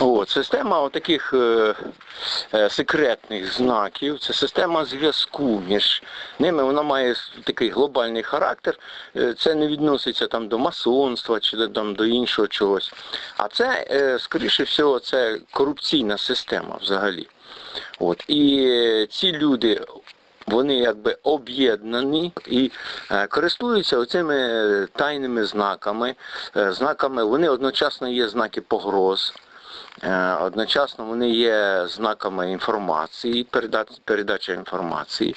От, система таких е, е, секретних знаків, це система зв'язку між ними. Вона має такий глобальний характер. Е, Це не відноситься там до масонства чи там до іншого чогось. А це, е, скоріше всього, це корупційна система взагалі. От. І ці люди. Вони якби об'єднані і е, користуються оцими е, тайними знаками. Е, знаками вони одночасно є знаки погроз, Одночасно вони є знаками інформації, передача інформації.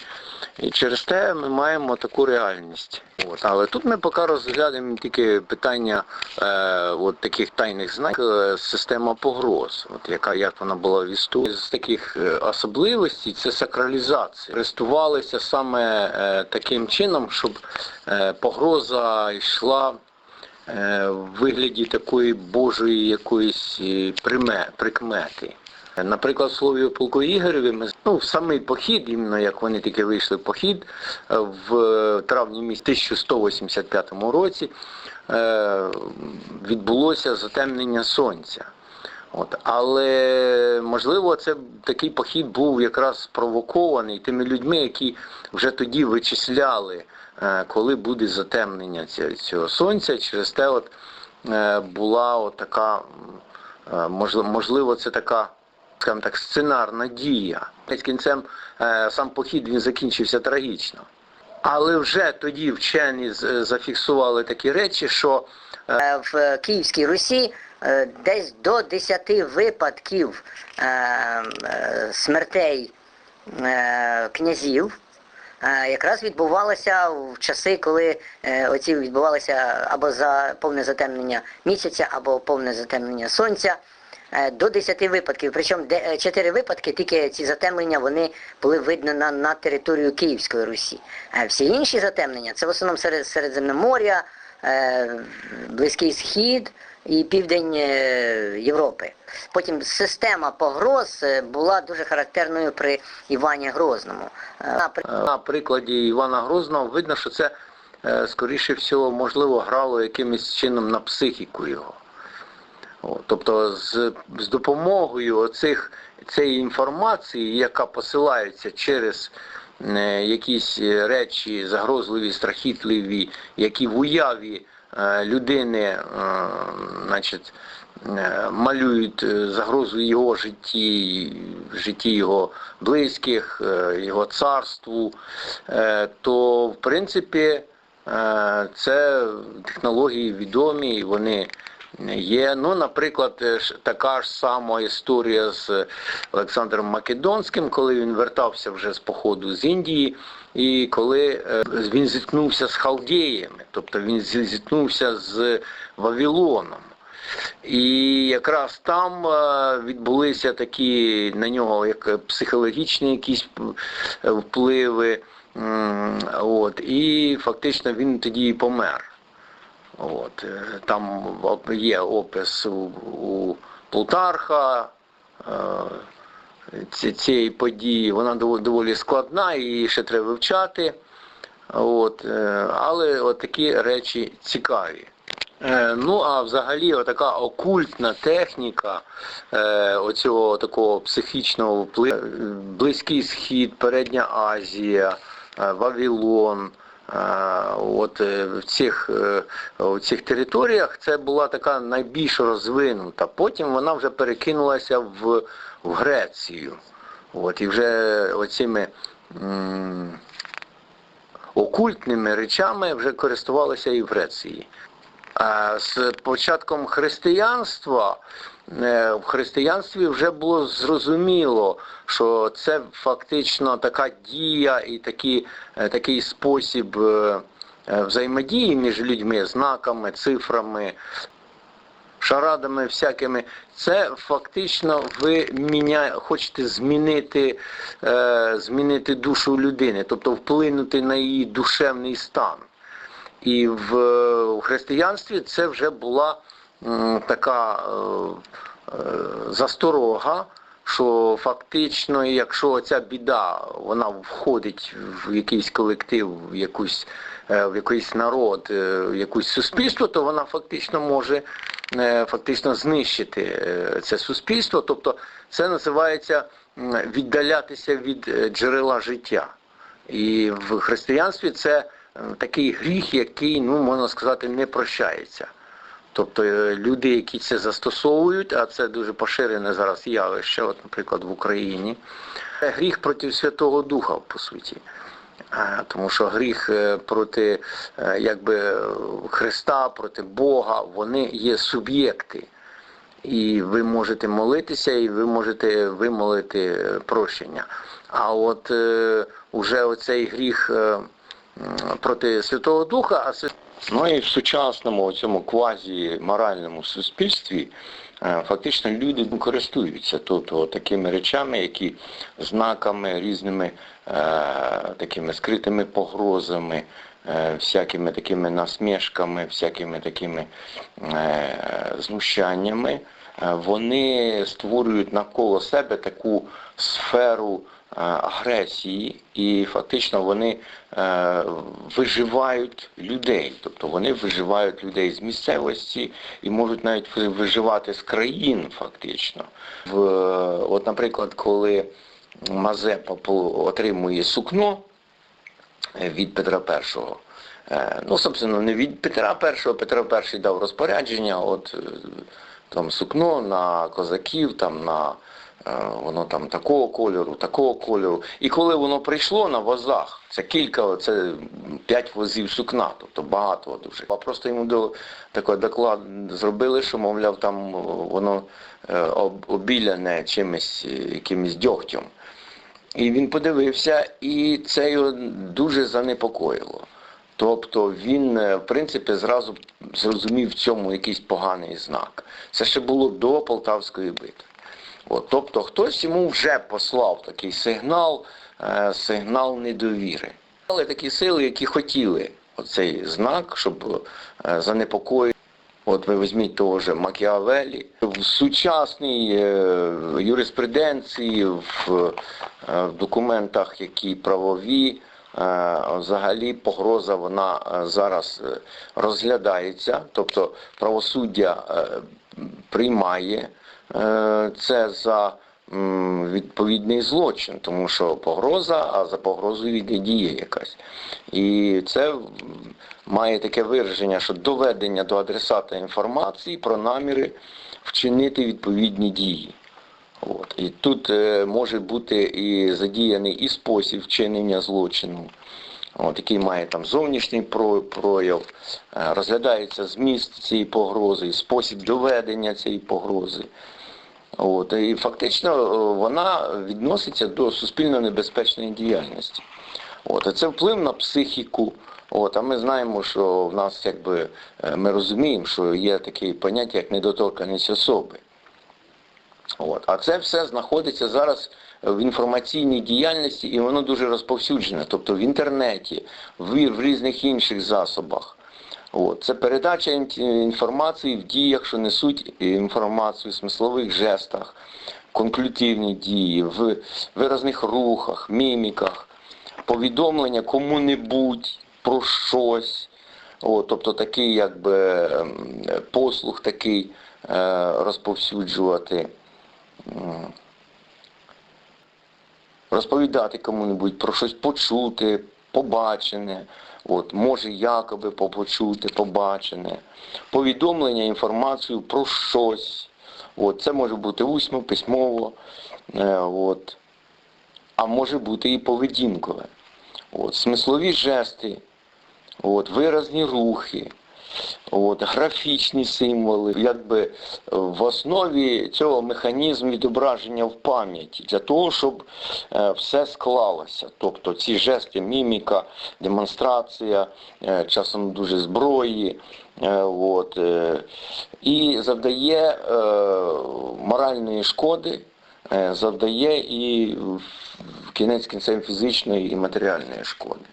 І через те ми маємо таку реальність. От. Але тут ми поки розглянемо тільки питання е, от таких тайних знаків, е, система погроз, от яка як вона була в історії. З таких е, особливостей це сакралізація. Користувалися саме е, таким чином, щоб е, погроза йшла е, в вигляді такої божої якоїсь е, прикмети. Наприклад, слові полку Ігореві ми ну, в самий похід, іменно як вони тільки вийшли в похід е, в травні місяці 1185 році е, відбулося затемнення сонця. От. Але можливо, це такий похід був якраз спровокований тими людьми, які вже тоді вичисляли, е, коли буде затемнення цього сонця. Через те от, е, була от така, е, можливо, це така, скажімо так, сценарна дія. З кінцем сам похід він закінчився трагічно. Але вже тоді вчені зафіксували такі речі, що в Київській Русі десь до 10 випадків е, е, смертей е, князів е, якраз відбувалося в часи, коли е, оці відбувалося або за повне затемнення місяця, або повне затемнення сонця. Е, До 10 випадків, причому 4 випадки, тільки ці затемнення вони були видно на, на територію Київської Русі. Е, Всі інші затемнення це в основному серед Середземномор'я, е, Близький Схід і південь е, Європи. Потім система погроз е, була дуже характерною при Івані Грозному. Е, на при- На прикладі Івана Грозного видно, що це скоріше всього можливо грало якимось чином на психіку його. Тобто з, з допомогою оцих, цієї інформації, яка посилається через якісь речі загрозливі, страхітливі, які в уяві людини е, значить, е, малюють е, загрозу його житті, житті його близьких, е, його царству, е, то в принципі е, це технології відомі, вони Є, ну, наприклад, е, така ж сама історія з Олександром Македонським, коли він вертався вже з походу з Індії, і коли е, він зіткнувся з халдеями, тобто він зіткнувся з Вавилоном. І якраз там е, відбулися такі на нього як психологічні якісь е, впливи. От, і фактично він тоді і помер. От, е, там є опис у, у Плутарха е, цієї події. Вона дово- доволі складна, її ще треба вивчати. От, е, але от такі речі цікаві. Ну, а взагалі така окультна техніка е, оцього такого психічного впливу, Близький Схід, Передня Азія, Вавилон, от е, в цих, е, в цих територіях це була така найбільш розвинута. Потім вона вже перекинулася в, в Грецію. От, і вже оціми м, окультними речами вже користувалися і в Греції. А з початком християнства е, в християнстві вже було зрозуміло, що це фактично така дія і такі, е, такий спосіб е, е, взаємодії між людьми, знаками, цифрами, шарадами всякими. Це фактично ви міня... хочете змінити, е, змінити душу людини, тобто вплинути на її душевний стан. І в, християнстві це вже була така е, е, засторога, що фактично, якщо ця біда вона входить в якийсь колектив, в якусь е, в якийсь народ, е, в якусь суспільство, то вона фактично може е, фактично знищити е, це суспільство. Тобто це називається віддалятися від е, джерела життя. І в християнстві це е, такий гріх, який, ну можна сказати, не прощається. Тобто е, люди, які це застосовують, а це дуже поширене зараз явище, от, наприклад, в Україні, гріх проти Святого Духа, по суті. Тому що гріх е, проти е, якби, Христа, проти Бога, вони є суб'єкти. І ви можете молитися, і ви можете вимолити прощення. А от уже оцей гріх проти Святого Духа, а Ну і в сучасному цьому квазі моральному суспільстві е, фактично люди користуються тобто такими речами, які знаками різними е, такими скритими погрозами, е, всякими такими насмішками, всякими такими знущаннями. Е, Вони створюють навколо себе таку сферу е, агресії, і фактично вони е, виживають людей, тобто вони виживають людей з місцевості і можуть навіть виживати з країн, фактично. В, от, наприклад, коли Мазепа отримує сукно від Петра І. Ну, собственно, не від Петра І, Петро І дав розпорядження, от там сукно на козаків, там на е, воно там такого кольору, такого кольору. І коли воно прийшло на возах, це кілька, це п'ять возів сукна, тобто багато дуже. А просто йому до такий доклад зробили, що, мовляв, там воно е, обіляне чимось, е, якимось дьогтем. І він подивився, і це його дуже занепокоїло. Тобто він, е, в принципі, зразу зрозумів в цьому якийсь поганий знак. Це ще було до Полтавської битви. От, тобто хтось йому вже послав такий сигнал, е, сигнал недовіри. Але такі сили, які хотіли оцей знак, щоб е, занепокоїти. От ви візьміть того ж Макіавелі. В сучасній юриспруденції, в, документах, які правові, взагалі погроза вона е, зараз е, розглядається, тобто правосуддя е, приймає е, це за відповідний злочин, тому що погроза, а за погрозою йде дія якась. І це має таке вираження, що доведення до адресата інформації про наміри вчинити відповідні дії. От. І тут е, може бути і задіяний і спосіб вчинення злочину, от, який має там зовнішній про- прояв, е, розглядається зміст цієї погрози, спосіб доведення цієї погрози. От, і фактично е, вона відноситься до суспільно небезпечної діяльності. От, і це вплив на психіку. От, а ми знаємо, що в нас якби ми розуміємо, що є таке поняття, як недоторканість особи. От. А це все знаходиться зараз в інформаційній діяльності і воно дуже розповсюджене, тобто в інтернеті, в, в різних інших засобах. От. Це передача інформації в діях, що несуть інформацію в смислових жестах, конклютивні дії, в виразних рухах, міміках, повідомлення кому-небудь про щось. От, тобто такий якби ем, послуг такий е, розповсюджувати. Розповідати кому-небудь про щось почути, побачене, от, може якоби попочути, побачене, повідомлення, інформацію про щось. От, це може бути усно, письмово, е, от, а може бути і поведінкове. От, смислові жести, от, виразні рухи, от, графічні символи, якби в основі цього механізм відображення в пам'яті для того, щоб е, все склалося. Тобто ці жести, міміка, демонстрація, е, часом дуже зброї. е, От, е, і завдає е, моральної шкоди, е, завдає і в кінець кінцем фізичної і матеріальної шкоди.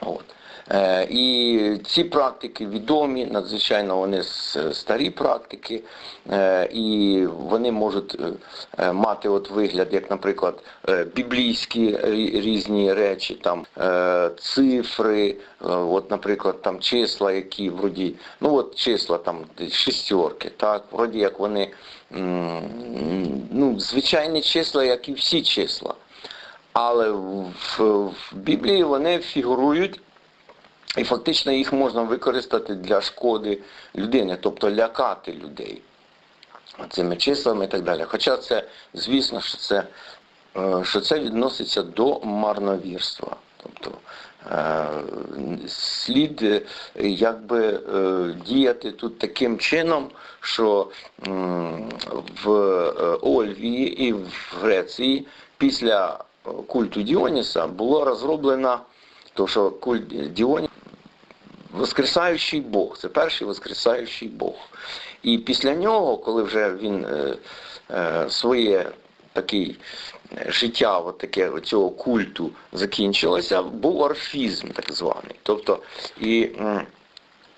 От. Е, І ці практики відомі, надзвичайно вони старі практики, е, і вони можуть е, мати от вигляд, як, наприклад, біблійські різні речі, там цифри, от, наприклад, там числа, які вроді, ну от числа там шістерки, так, вроді як вони ну, звичайні числа, як і всі числа. Але в, в Біблії вони фігурують, і фактично їх можна використати для шкоди людини, тобто лякати людей цими числами і так далі. Хоча це, звісно, що це, е, що це відноситься до марновірства. Тобто е, слід е, якби діяти тут таким чином, що в Ольвії і в Греції після культу Діоніса було розроблено, то що культ Діоніса Воскресаючий Бог, це перший воскресаючий Бог. І після нього, коли вже він е, е, своє такий е, життя, от таке цього культу закінчилося, був орфізм так званий. Тобто, і м,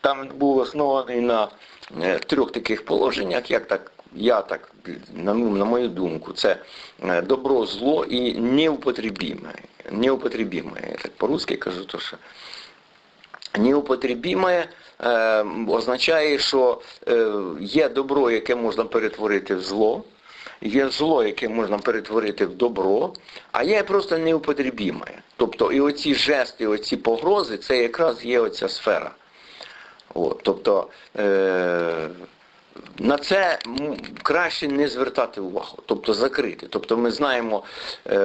там був оснований на е, трьох таких положеннях, як так, я так, на, на мою думку, це е, добро, зло і неупотребіме. Неупотребіме. Я так по-русски кажу, то що неупотребіме е, означає, що е, є добро, яке можна перетворити в зло, є зло, яке можна перетворити в добро, а є просто неупотребіме. Тобто і оці жести, оці погрози, це якраз є оця сфера. От, тобто е, на це краще не звертати увагу, тобто закрити. Тобто ми знаємо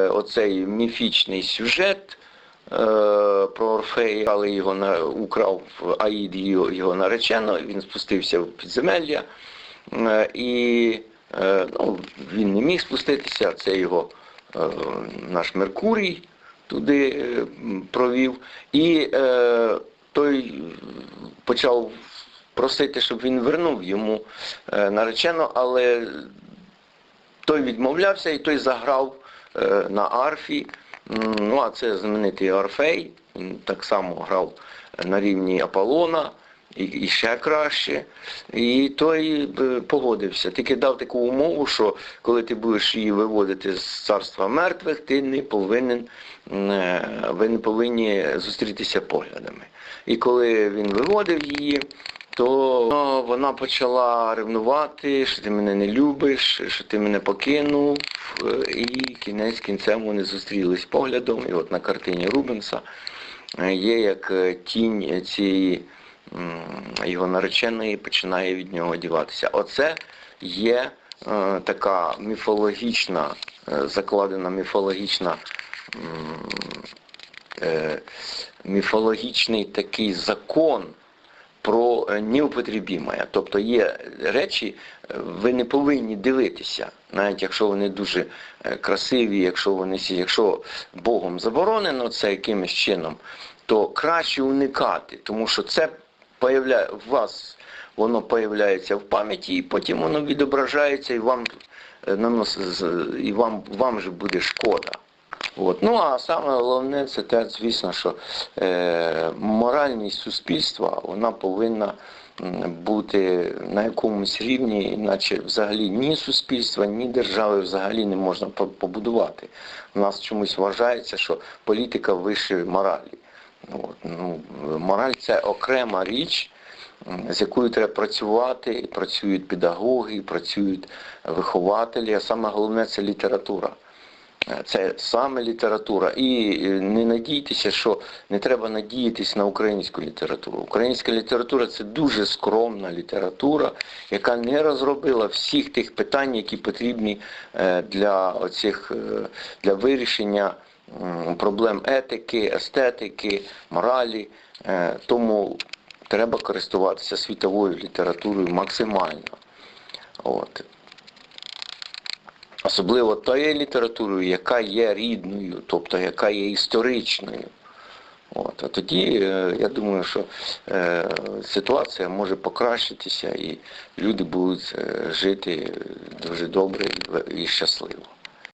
оцей міфічний сюжет про Орфея, але його на, украв Аїд його, наречено, він спустився в підземелля. Е, і е, ну, він не міг спуститися, це його е, наш Меркурій туди е, провів. І е, той почав просити, щоб він вернув йому е, наречено, але той відмовлявся і той заграв е, на арфі. Ну, а це знаменитий Орфей, він так само грав на рівні Аполлона і, і ще краще. І той е, погодився. Тільки дав таку умову, що коли ти будеш її виводити з царства мертвих, ти не повинен, е, ви не повинні зустрітися поглядами. І коли він виводив її, то вона почала ревнувати, що ти мене не любиш, що ти мене покинув. Е, І кінець кінцем вони зустрілись поглядом. І от на картині Рубенса е, є як е, тінь цієї його нареченої починає від нього одіватися. Оце є така міфологічна, закладена міфологічна міфологічний такий закон про е. Тобто є речі, е, ви не повинні дивитися, навіть якщо вони дуже е, красиві, якщо вони сі- якщо Богом заборонено це якимось чином, то краще уникати, тому що це появляє в вас. Воно появляється в пам'яті, і потім воно відображається, і вам і вам, вам же буде шкода. От. Ну а саме головне це те, звісно, що е, моральність суспільства вона повинна бути на якомусь рівні, іначе взагалі ні суспільства, ні держави взагалі не можна побудувати. У нас чомусь вважається, що політика вище моралі. От. Ну, мораль це окрема річ, з якою треба працювати, і працюють педагоги, і працюють вихователі, а саме головне це література. Це саме література. І е, не надійтеся, що не треба надіятися на українську літературу. Українська література це дуже скромна література, яка не розробила всіх тих питань, які потрібні е, для оцих, е, для вирішення проблем етики, естетики, моралі. Тому треба користуватися світовою літературою максимально. От. Особливо тою літературою, яка є рідною, тобто яка є історичною. От. А тоді е, я думаю, що е, ситуація може покращитися і люди будуть е, жити дуже добре і, і щасливо.